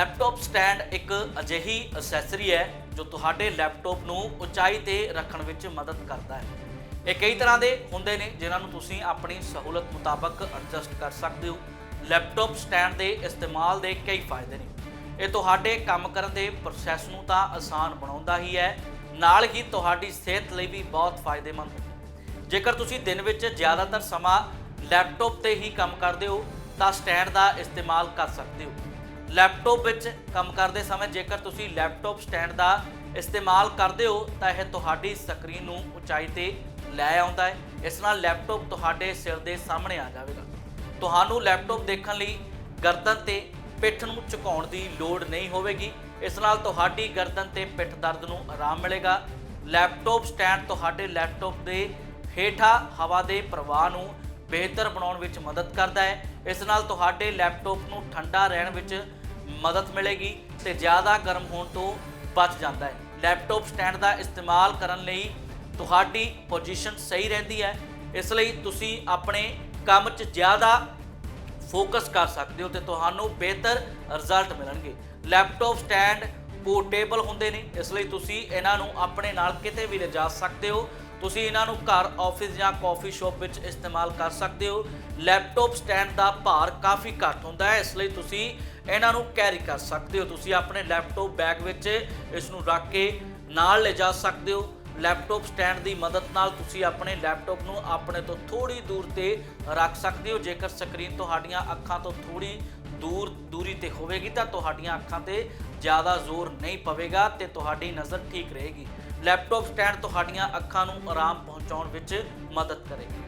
Laptop stand ਇੱਕ ਅਜਿਹੀ accessory ਹੈ ਜੋ ਤੁਹਾਡੇ ਲੈਪਟਾਪ ਨੂੰ ਉਚਾਈ ਤੇ ਰੱਖਣ ਵਿੱਚ ਮਦਦ ਕਰਦਾ ਹੈ। ਇਹ ਕਈ ਤਰ੍ਹਾਂ ਦੇ ਹੁੰਦੇ ਨੇ ਜਿਨ੍ਹਾਂ ਨੂੰ ਤੁਸੀਂ ਆਪਣੀ ਸਹੂਲਤ ਮੁਤਾਬਕ ਐਡਜਸਟ ਕਰ ਸਕਦੇ ਹੋ। ਲੈਪਟਾਪ ਸਟੈਂਡ ਦੇ ਇਸਤੇਮਾਲ ਦੇ ਕਈ ਫਾਇਦੇ ਨੇ। ਇਹ ਤੁਹਾਡੇ ਕੰਮ ਕਰਨ ਦੇ ਪ੍ਰੋਸੈਸ ਨੂੰ ਤਾਂ ਆਸਾਨ ਬਣਾਉਂਦਾ ਹੀ ਹੈ। ਨਾਲ ਹੀ ਤੁਹਾਡੀ ਸਿਹਤ ਲਈ ਵੀ ਬਹੁਤ ਫਾਇਦੇਮੰਦ ਹੈ। ਜੇਕਰ ਤੁਸੀਂ ਦਿਨ ਵਿੱਚ ਜ਼ਿਆਦਾਤਰ ਸਮਾਂ ਲੈਪਟਾਪ ਤੇ ਹੀ ਕੰਮ ਕਰਦੇ ਹੋ, ਤਾਂ ਸਟੈਂਡ ਦਾ ਇਸਤੇਮਾਲ ਕਰ ਸਕਦੇ ਹੋ। ਲੈਪਟਾਪ ਵਿੱਚ ਕੰਮ ਕਰਦੇ ਸਮੇਂ ਜੇਕਰ ਤੁਸੀਂ ਲੈਪਟਾਪ ਸਟੈਂਡ ਦਾ ਇਸਤੇਮਾਲ ਕਰਦੇ ਹੋ, ਤਾਂ ਇਹ ਤੁਹਾਡੀ ਸਕਰੀਨ ਨੂੰ ਉਚਾਈ ਤੇ ਲੈ ਆਉਂਦਾ ਹੈ। ਇਸ ਨਾਲ ਲੈਪਟਾਪ ਤੁਹਾਡੇ ਸਿਰ ਦੇ ਸਾਹਮਣੇ ਆ ਜਾਵੇਗਾ। ਤੁਹਾਨੂੰ ਲੈਪਟਾਪ ਦੇਖਣ ਲਈ ਗਰਦਨ ਤੇ ਪਿੱਠ ਨੂੰ ਝੁਕਾਉਣ ਦੀ ਲੋੜ ਨਹੀਂ ਹੋਵੇਗੀ। ਇਸ ਨਾਲ ਤੁਹਾਡੀ ਗਰਦਨ ਤੇ ਪਿੱਠ ਦਰਦ ਨੂੰ ਆਰਾਮ ਮਿਲੇਗਾ। ਲੈਪਟਾਪ ਸਟੈਂਡ ਤੁਹਾਡੇ ਲੈਪਟਾਪ ਦੇ ਹੇਠਾਂ ਹਵਾ ਦੇ ਪ੍ਰਵਾਹ ਨੂੰ ਬਿਹਤਰ ਬਣਾਉਣ ਵਿੱਚ ਮਦਦ ਕਰਦਾ ਹੈ। ਇਸ ਨਾਲ ਤੁਹਾਡੇ ਲੈਪਟਾਪ ਨੂੰ ਠੰਡਾ ਰਹਿਣ ਵਿੱਚ ਮਦਦ ਮਿਲੇਗੀ ਤੇ ਜ਼ਿਆਦਾ ਗਰਮ ਹੋਣ ਤੋਂ ਬਚ ਜਾਂਦਾ ਹੈ। ਲੈਪਟਾਪ ਸਟੈਂਡ ਦਾ ਇਸਤੇਮਾਲ ਕਰਨ ਲਈ ਤੁਹਾਡੀ ਪੋਜੀਸ਼ਨ ਸਹੀ ਰਹਿੰਦੀ ਹੈ। ਇਸ ਲਈ ਤੁਸੀਂ ਆਪਣੇ ਕੰਮ 'ਚ ਜ਼ਿਆਦਾ ਫੋਕਸ ਕਰ ਸਕਦੇ ਹੋ ਤੇ ਤੁਹਾਨੂੰ ਬਿਹਤਰ ਰਿਜ਼ਲਟ ਮਿਲਣਗੇ। ਲੈਪਟਾਪ ਸਟੈਂਡ ਪੋਰਟੇਬਲ ਹੁੰਦੇ ਨੇ, ਇਸ ਲਈ ਤੁਸੀਂ ਇਹਨਾਂ ਨੂੰ ਆਪਣੇ ਨਾਲ ਕਿਤੇ ਵੀ ਲਿਜਾ ਸਕਦੇ ਹੋ। ਤੁਸੀਂ ਇਹਨਾਂ ਨੂੰ ਘਰ ਆਫਿਸ ਜਾਂ ਕਾਫੀ ਸ਼ਾਪ ਵਿੱਚ ਇਸਤੇਮਾਲ ਕਰ ਸਕਦੇ ਹੋ। ਲੈਪਟਾਪ ਸਟੈਂਡ ਦਾ ਭਾਰ ਕਾਫੀ ਘੱਟ ਹੁੰਦਾ ਹੈ, ਇਸ ਲਈ ਤੁਸੀਂ ਇਹਨਾਂ ਨੂੰ ਕੈਰੀ ਕਰ ਸਕਦੇ ਹੋ। ਤੁਸੀਂ ਆਪਣੇ ਲੈਪਟਾਪ ਬੈਗ ਵਿੱਚ ਇਸ ਨੂੰ ਰੱਖ ਕੇ ਨਾਲ ਲਿਜਾ ਸਕਦੇ ਹੋ। ਲੈਪਟਾਪ ਸਟੈਂਡ ਦੀ ਮਦਦ ਨਾਲ ਤੁਸੀਂ ਆਪਣੇ ਲੈਪਟਾਪ ਨੂੰ ਆਪਣੇ ਤੋਂ ਥੋੜੀ ਦੂਰ ਤੇ ਰੱਖ ਸਕਦੇ ਹੋ। ਜੇਕਰ ਸਕਰੀਨ ਤੁਹਾਡੀਆਂ ਅੱਖਾਂ ਤੋਂ ਥੋੜੀ ਦੂਰ, ਦੂਰੀ ਤੇ ਹੋਵੇਗੀ ਤਾਂ ਤੁਹਾਡੀਆਂ ਅੱਖਾਂ ਤੇ ਜ਼ਿਆਦਾ ਜ਼ੋਰ ਨਹੀਂ ਪਵੇਗਾ ਤੇ ਤੁਹਾਡੀ ਨਜ਼ਰ ਠੀਕ ਰਹੇਗੀ। ਲੈਪਟਾਪ ਸਟੈਂਡ ਤੁਹਾਡੀਆਂ ਅੱਖਾਂ ਨੂੰ ਆਰਾਮ ਪਹੁੰਚਾਉਣ ਵਿੱਚ ਮਦਦ ਕਰੇਗਾ।